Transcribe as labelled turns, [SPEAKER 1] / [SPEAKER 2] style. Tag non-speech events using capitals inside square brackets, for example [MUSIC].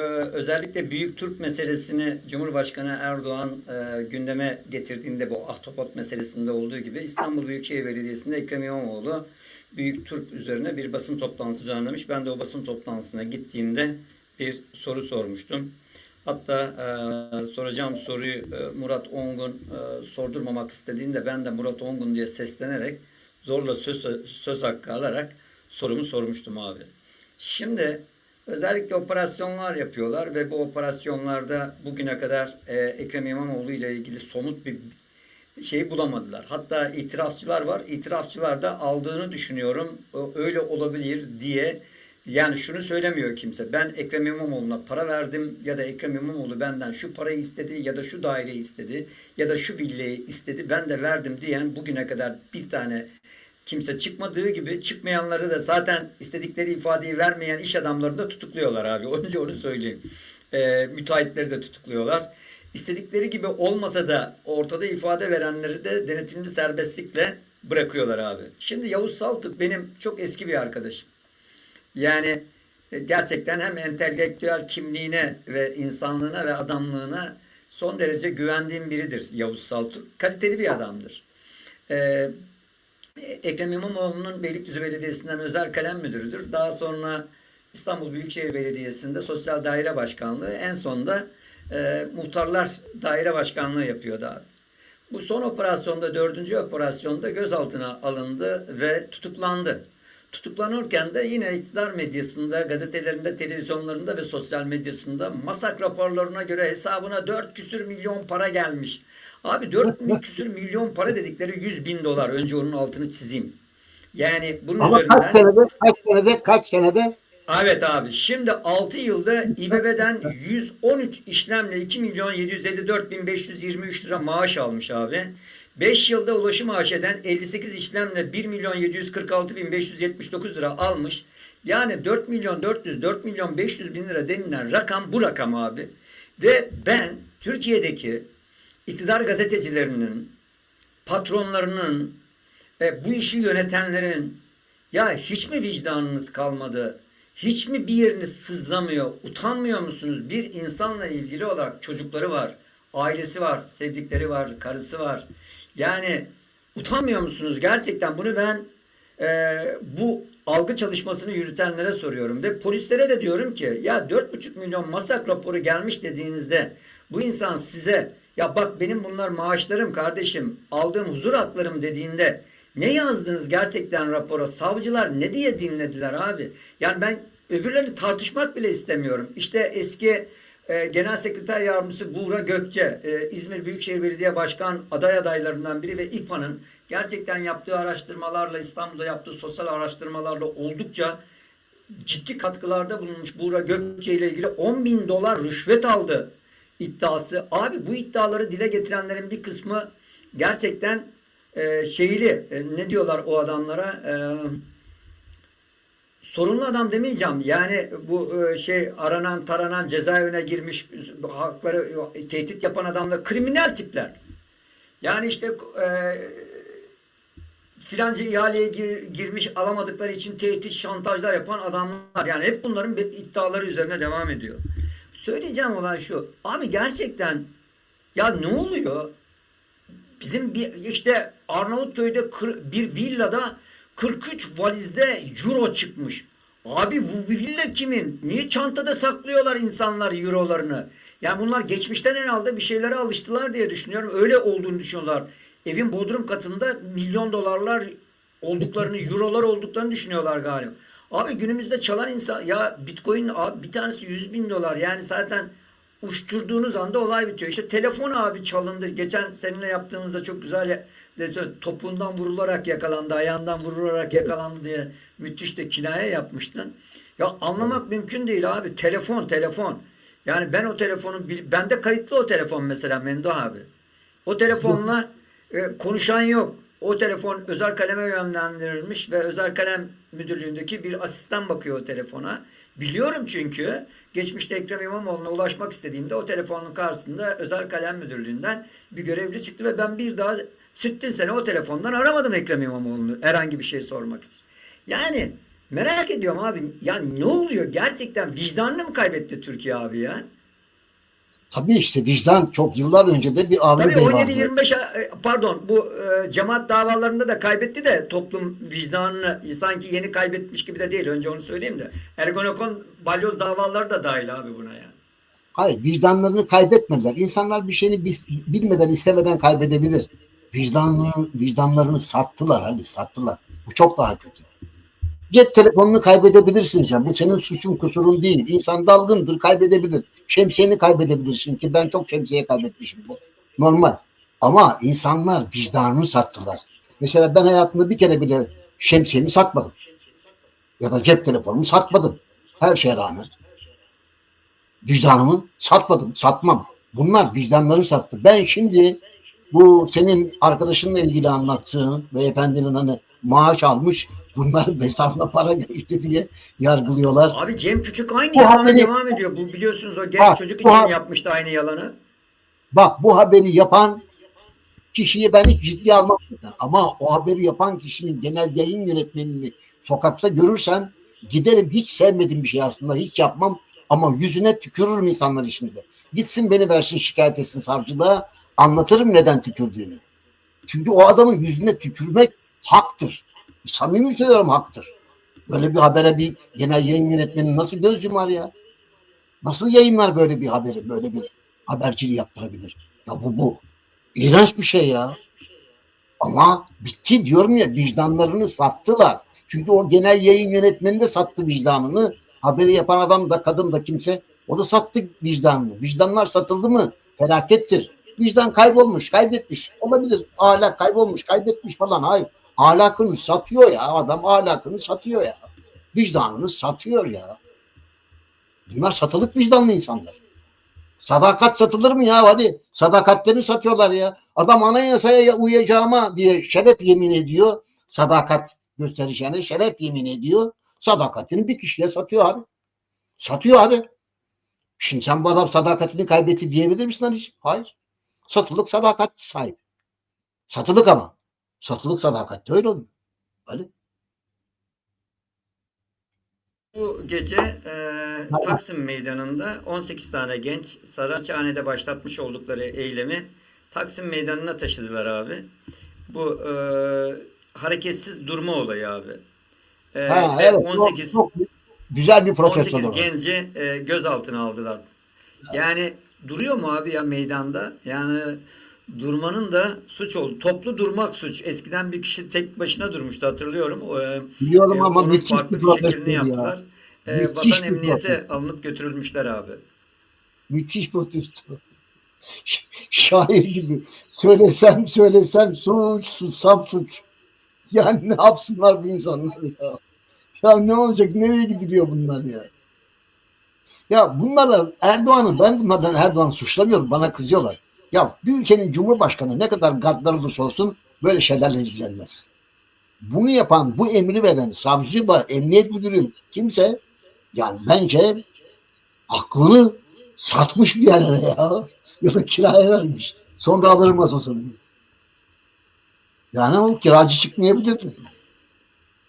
[SPEAKER 1] Ee, Özellikle Büyük Türk meselesini Cumhurbaşkanı Erdoğan e, gündeme getirdiğinde bu ahtapot meselesinde olduğu gibi İstanbul Büyükşehir Belediyesi'nde Ekrem İmamoğlu Büyük Türk üzerine bir basın toplantısı düzenlemiş. Ben de o basın toplantısına gittiğimde bir soru sormuştum. Hatta e, soracağım soruyu e, Murat Ongun e, sordurmamak istediğinde ben de Murat Ongun diye seslenerek zorla söz, söz hakkı alarak sorumu sormuştum abi. Şimdi özellikle operasyonlar yapıyorlar ve bu operasyonlarda bugüne kadar e, Ekrem İmamoğlu ile ilgili somut bir şey bulamadılar. Hatta itirafçılar var. İtirafçılar da aldığını düşünüyorum. O Öyle olabilir diye yani şunu söylemiyor kimse. Ben Ekrem İmamoğlu'na para verdim ya da Ekrem İmamoğlu benden şu parayı istedi ya da şu daireyi istedi ya da şu villayı istedi. Ben de verdim diyen bugüne kadar bir tane kimse çıkmadığı gibi çıkmayanları da zaten istedikleri ifadeyi vermeyen iş adamlarını da tutukluyorlar abi. [LAUGHS] Önce onu söyleyeyim. Ee, müteahhitleri de tutukluyorlar. İstedikleri gibi olmasa da ortada ifade verenleri de denetimli serbestlikle bırakıyorlar abi. Şimdi Yavuz Saltuk benim çok eski bir arkadaşım. Yani e, gerçekten hem entelektüel kimliğine ve insanlığına ve adamlığına son derece güvendiğim biridir Yavuz Saltuk. Kaliteli bir adamdır. Ee, Ekrem İmamoğlu'nun Beylikdüzü Belediyesi'nden özel kalem müdürüdür. Daha sonra İstanbul Büyükşehir Belediyesi'nde Sosyal Daire Başkanlığı, en sonunda e, Muhtarlar Daire Başkanlığı yapıyordu abi. Bu son operasyonda, dördüncü operasyonda gözaltına alındı ve tutuklandı. Tutuklanırken de yine iktidar medyasında, gazetelerinde, televizyonlarında ve sosyal medyasında masak raporlarına göre hesabına 4 küsür milyon para gelmiş. Abi 4 küsür milyon para dedikleri 100 bin dolar. Önce onun altını çizeyim. Yani bunun
[SPEAKER 2] Ama
[SPEAKER 1] üzerinden...
[SPEAKER 2] kaç senede, kaç senede, kaç senede?
[SPEAKER 1] Evet abi şimdi 6 yılda İBB'den 113 işlemle 2 milyon 754 bin 523 lira maaş almış abi. 5 yılda ulaşım AŞ'den 58 işlemle 1 milyon 746 bin 579 lira almış. Yani 4 milyon 400 4 milyon 500 bin lira denilen rakam bu rakam abi. Ve ben Türkiye'deki iktidar gazetecilerinin, patronlarının, e, bu işi yönetenlerin ya hiç mi vicdanınız kalmadı? Hiç mi bir yeriniz sızlamıyor? Utanmıyor musunuz? Bir insanla ilgili olarak çocukları var, ailesi var, sevdikleri var, karısı var. Yani utanmıyor musunuz? Gerçekten bunu ben e, bu algı çalışmasını yürütenlere soruyorum ve polislere de diyorum ki ya 4,5 milyon masak raporu gelmiş dediğinizde bu insan size ya bak benim bunlar maaşlarım kardeşim aldığım huzur haklarım dediğinde ne yazdınız gerçekten rapora? Savcılar ne diye dinlediler abi? Yani ben öbürlerini tartışmak bile istemiyorum. İşte eski e, Genel Sekreter Yardımcısı Buğra Gökçe, e, İzmir Büyükşehir Belediye Başkan aday adaylarından biri ve İPA'nın gerçekten yaptığı araştırmalarla, İstanbul'da yaptığı sosyal araştırmalarla oldukça ciddi katkılarda bulunmuş Buğra Gökçe ile ilgili 10 bin dolar rüşvet aldı iddiası. Abi bu iddiaları dile getirenlerin bir kısmı gerçekten e, şeyli e, ne diyorlar o adamlara e, sorunlu adam demeyeceğim. Yani bu e, şey aranan taranan cezaevine girmiş hakları tehdit yapan adamlar kriminal tipler. Yani işte e, filanca ihaleye gir, girmiş alamadıkları için tehdit şantajlar yapan adamlar. Yani hep bunların iddiaları üzerine devam ediyor. Söyleyeceğim olan şu. Abi gerçekten ya ne oluyor? Bizim bir işte Arnavutköy'de bir villada 43 valizde euro çıkmış. Abi bu villa kimin? Niye çantada saklıyorlar insanlar eurolarını? Yani bunlar geçmişten herhalde bir şeylere alıştılar diye düşünüyorum. Öyle olduğunu düşünüyorlar. Evin bodrum katında milyon dolarlar olduklarını, eurolar olduklarını düşünüyorlar galiba. Abi günümüzde çalan insan ya bitcoin abi bir tanesi 100 bin dolar yani zaten uçturduğunuz anda olay bitiyor. İşte telefon abi çalındı. Geçen seninle yaptığımızda çok güzel de, topuğundan vurularak yakalandı, ayağından vurularak yakalandı diye müthiş de kinaye yapmıştın. Ya anlamak mümkün değil abi. Telefon, telefon. Yani ben o telefonu, bende kayıtlı o telefon mesela Mendo abi. O telefonla e, konuşan yok. O telefon özel kaleme yönlendirilmiş ve özel kalem müdürlüğündeki bir asistan bakıyor o telefona. Biliyorum çünkü geçmişte Ekrem İmamoğlu'na ulaşmak istediğimde o telefonun karşısında özel kalem müdürlüğünden bir görevli çıktı ve ben bir daha süttin sene o telefondan aramadım Ekrem İmamoğlu'nu herhangi bir şey sormak için. Yani Merak ediyorum abi. Ya ne oluyor? Gerçekten vicdanını mı kaybetti Türkiye abi ya?
[SPEAKER 2] Tabii işte vicdan çok yıllar önce de bir Avni
[SPEAKER 1] Tabii
[SPEAKER 2] Bey vardı.
[SPEAKER 1] 17-25 e, pardon bu e, cemaat davalarında da kaybetti de toplum vicdanını sanki yeni kaybetmiş gibi de değil. Önce onu söyleyeyim de. Ergonokon balyoz davaları da dahil abi buna yani.
[SPEAKER 2] Hayır vicdanlarını kaybetmediler. İnsanlar bir şeyini bis- bilmeden istemeden kaybedebilir. Vicdanlarını, vicdanlarını sattılar hadi sattılar. Bu çok daha kötü. Cep telefonunu kaybedebilirsin can. Bu senin suçun kusurun değil. İnsan dalgındır kaybedebilir. Şemsiyeni kaybedebilirsin ki ben çok şemsiye kaybetmişim. Bu normal. Ama insanlar vicdanını sattılar. Mesela ben hayatımda bir kere bile şemsiyemi satmadım. Ya da cep telefonumu satmadım. Her şeye rağmen. Vicdanımı satmadım, satmam. Bunlar vicdanları sattı. Ben şimdi bu senin arkadaşınla ilgili anlattığın beyefendinin hani maaş almış bunlar hesabına para geçti diye yargılıyorlar.
[SPEAKER 1] Abi Cem Küçük aynı
[SPEAKER 2] Bu
[SPEAKER 1] yalana
[SPEAKER 2] haberi-
[SPEAKER 1] devam ediyor. Bu biliyorsunuz o genç
[SPEAKER 2] Bak,
[SPEAKER 1] çocuk için yapmıştı aynı yalanı.
[SPEAKER 2] Bak bu haberi yapan kişiyi ben hiç ciddiye almam. Ama o haberi yapan kişinin genel yayın yönetmenini sokakta görürsem giderim hiç sevmediğim bir şey aslında hiç yapmam ama yüzüne tükürürüm insanlar içinde. Gitsin beni versin şikayet etsin savcılığa anlatırım neden tükürdüğünü. Çünkü o adamın yüzüne tükürmek haktır. Samimi söylüyorum haktır. Böyle bir habere bir genel yayın yönetmeni nasıl göz yumar ya? Nasıl yayınlar böyle bir haberi, böyle bir haberciliği yaptırabilir? Ya bu bu. İğrenç bir şey ya. Ama bitti diyorum ya vicdanlarını sattılar. Çünkü o genel yayın yönetmeni de sattı vicdanını. Haberi yapan adam da kadın da kimse o da sattı vicdanını. Vicdanlar satıldı mı felakettir. Vicdan kaybolmuş, kaybetmiş. Olabilir. Ahlak kaybolmuş, kaybetmiş falan. Hayır. Ahlakını satıyor ya. Adam ahlakını satıyor ya. Vicdanını satıyor ya. Bunlar satılık vicdanlı insanlar. Sadakat satılır mı ya? Hadi sadakatlerini satıyorlar ya. Adam anayasaya uyacağıma diye şeref yemin ediyor. Sadakat göstereceğine şeref yemin ediyor. Sadakatini bir kişiye satıyor abi. Satıyor abi. Şimdi sen bu adam sadakatini kaybetti diyebilir misin hiç? Hayır. Satılık sadakat sahibi. Satılık ama. Satılık sadakat öyle oluyor. Öyle.
[SPEAKER 1] Bu gece e, Taksim Meydanı'nda 18 tane genç Saraçhane'de başlatmış oldukları eylemi Taksim Meydanı'na taşıdılar abi. Bu e, hareketsiz durma olayı abi. E,
[SPEAKER 2] Ha,
[SPEAKER 1] ve
[SPEAKER 2] evet.
[SPEAKER 1] 18
[SPEAKER 2] Çok, çok güzel bir protesto.
[SPEAKER 1] 18
[SPEAKER 2] var.
[SPEAKER 1] genci e, gözaltına aldılar. Yani duruyor mu abi ya meydanda? Yani durmanın da suç oldu. Toplu durmak suç. Eskiden bir kişi tek başına durmuştu hatırlıyorum. E,
[SPEAKER 2] Biliyorum
[SPEAKER 1] e,
[SPEAKER 2] ama müthiş
[SPEAKER 1] farklı
[SPEAKER 2] bir
[SPEAKER 1] şeklini
[SPEAKER 2] ya.
[SPEAKER 1] yaptılar. E,
[SPEAKER 2] Müthiş
[SPEAKER 1] vatan emniyete
[SPEAKER 2] protesto.
[SPEAKER 1] alınıp götürülmüşler abi.
[SPEAKER 2] Müthiş protesto. [LAUGHS] Şair gibi. Söylesem söylesem suç, sussam suç. Yani ne yapsınlar bu insanlar ya? Ya ne olacak? Nereye gidiliyor bunlar ya? Ya bunlara Erdoğan'ı ben bunlardan Erdoğan'ı suçlamıyorum. Bana kızıyorlar. Ya bir ülkenin cumhurbaşkanı ne kadar gaddar olursa olsun böyle şeylerle ilgilenmez. Bunu yapan, bu emri veren savcı ve emniyet müdürü kimse yani bence aklını satmış bir yerlere ya. [LAUGHS] Ya da kiraya vermiş. Sonra alırım masasını. Yani o kiracı çıkmayabilirdi.